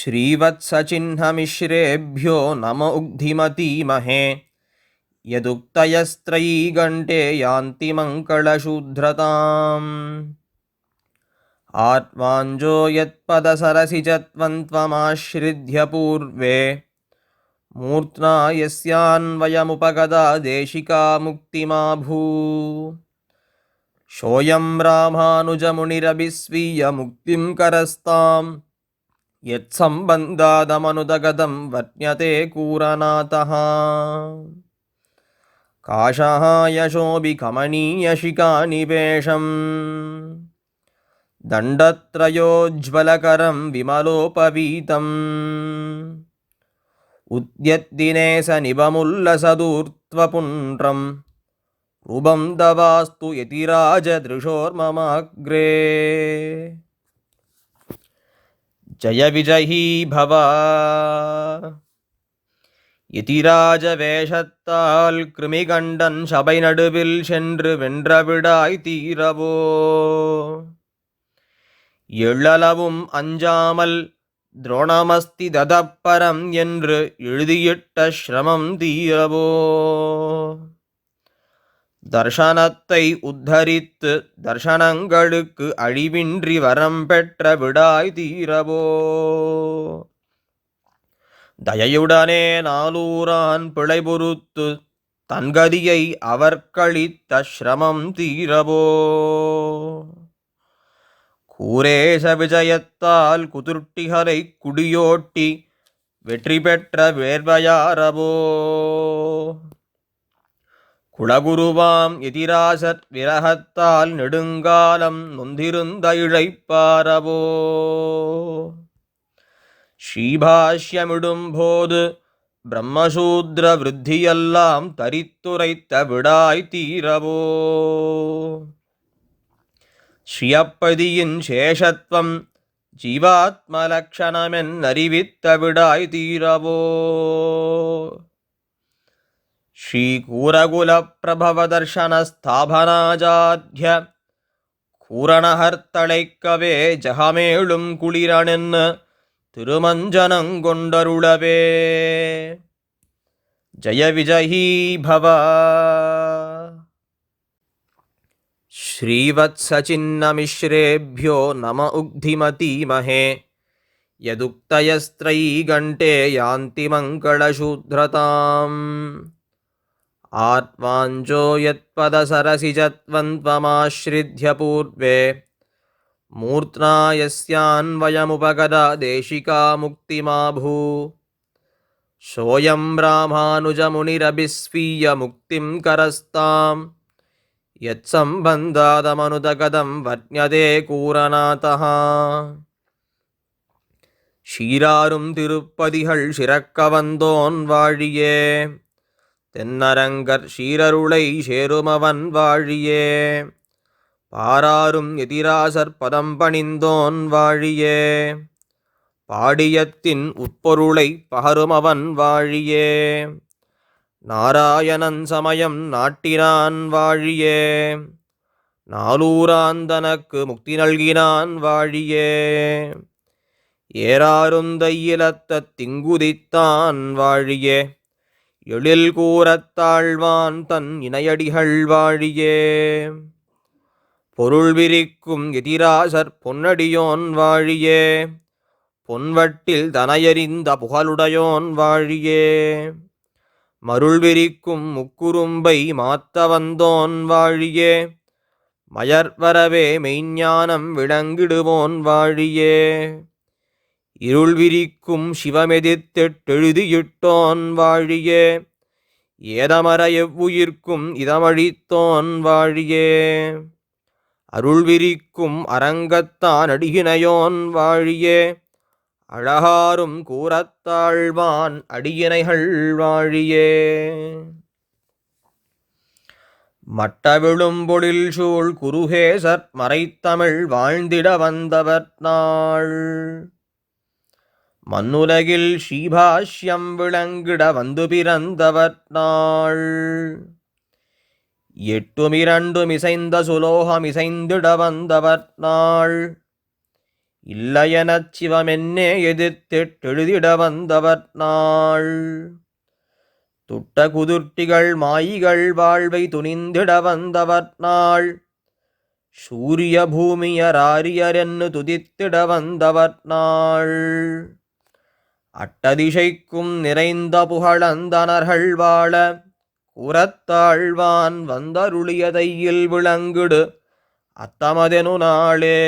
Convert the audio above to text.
श्रीवत्सचिह्नमिश्रेभ्यो नम उग्धिमतीमहे। यदुक्तयस्त्रयी घण्टे यान्ति मङ्कळशूद्रताम् आत्माञ्जो यत्पदसरसि च त्वं त्वमाश्रित्य पूर्वे। मूर्त्ना यस्यान्वयमुपगदा देशिका मुक्तिमा भू सोऽयं रामानुजमुनिरभिस्वीयमुक्तिं करस्ताम्। యత్సంబంధాదమనుదగదం వర్ణ్యతే కూరనాథ. కాషహాయశోభికమణీయశిఖానివేశం దండత్రయోజ్వలకరం విమలోపవీతం. ఉద్యద్దినే స నిబముల్లసదూర్త్వపుండ్రం రుబం దవాస్తు యతిరాజదృశోర్మమాగ్రే दवास्तु यतिराजदृशोर्ममाग्रे ஜய விஜயீ பவ எதிராஜ வேஷத்தால் கிருமிகண்டன் சபை நடுவில் சென்று வென்றவிடாய் தீரவோ எழலவும் அஞ்சாமல் துரோணமஸ்தி ததப்பரம் என்று எழுதியிட்ட சிரமம் தீரவோ தர்ஷனத்தை உத்தரித்து தர்ஷனங்களுக்கு அழிவின்றி வரம் பெற்ற விடாய் தீரவோ? தயையுடனே நாலூரான் பிழை பொறுத்து தன்கதியை அவர்களித்த சிரமம் தீரவோ? கூரேச விஜயத்தால் குதுர்ட்டிகளை குடியோட்டி வெற்றி பெற்ற வேர்வையாரவோ? குளகுருவாம் எதிராசர் விரகத்தால் நெடுங்காலம் நொந்திருந்த இழைப்பாரவோ. ஸ்ரீபாஷ்யமிடும் போது பிரம்மசூத்ர விருத்தியெல்லாம் தரித்துரைத்த விடாய் தீரவோ. ஸ்ரீயப்பதியின் சேஷத்வம் ஜீவாத்மலக்ஷணமென்னறிவித்த விடாய் தீரவோ. ஸ்ரீகூரகுலப்பிரபவதர்ஷனஸ்தாபனாஜாத்ய கூரணஹர்த்தளைக்கவே ஜகமேளும் குளிரனென்னு திருமஞ்சனங்கொண்டருளவே ஜய விஜயீ பவ श्रीवत्सचिन्नमिश्रेभ्यो नम उग्धिमतीमहे यदुक्तयस्त्रयी घण्टे यान्ति मङ्गलशूद्रताम् आत्माञ्जो यत्पदसरसि च त्वं त्वमाश्रित्य पूर्वे मूर्त्ना यस्यान्वयमुपगदा देशिका मुक्तिमा भू सोऽयं रामानुजमुनिरभिस्वीयमुक्तिं करस्ताम् यत्सम्बन्धादमनुदगदं वर्ण्यते கூரநாதः ஷீராரும் திருப்பதிகள் சிறக்க வந்தோன் வாழியே தென்னரங்கர் ஷீரருளை சேருமவன் வாழியே. பாராரும் எதிராசர் பதம் பணிந்தோன் வாழியே. பாடியத்தின் உட்பொருளை பகருமவன் வாழியே. நாராயணன் சமயம் நாட்டினான் வாழியே. நாலூராந்தனக்கு முக்தி நல்கினான் வாழியே. ஏறாருந்தையிலத்த திங்குதித்தான் வாழியே. எழில் கூறத்தாழ்வான் தன் இணையடிகள் வாழியே. பொருள் விரிக்கும் எதிராசர் பொன்னடியோன் வாழியே. பொன்வட்டில் தனையறிந்த புகழுடையோன் வாழியே. மருள் விரிக்கும் முக்குறும்பை மாத்த வந்தோன் வாழியே. மயர்வரவே மெய்ஞானம் விளங்கிடுவோன் வாழியே. இருள் விரிக்கும் சிவமெதித்தெட்டெழுதியிட்டோன் வாழியே. ஏதமர எவ்வுயிர்க்கும் இதமழித்தோன் வாழியே. அருள் விரிக்கும் அரங்கத்தான் அடிகினையோன் வாழியே. அழகாரும் கூறத்தாழ்வான் அடியினைகள் வாழியே. மட்டவிழும் பொழில் சூழ் குருகேசர் மறைத்தமிழ் வாழ்ந்திட வந்தவர் நாள். மண்ணுலகில் ஸ்ரீபாஷ்யம் விளங்கிட வந்து பிறந்தவர் நாள். எட்டுமிரண்டும் இசைந்த சுலோகம் இசைந்திட வந்தவர் நாள். இல்லையெனச் சிவமென்னே எதிர்த்திட்டெழுதிட வந்தவர் நாள். துட்ட குதிர்ட்டிகள் மாயிகள் வாழ்வை துணிந்திட வந்தவர் நாள். சூரிய பூமியராரியரென்னு துதித்திட வந்தவர் நாள். அட்டதிசைக்கும் நிறைந்த புகழந்தனர்கள் வாழ கூறத்தாழ்வான் வந்தருளியதையில் விளங்குடு அத்தமதெனு நாளே.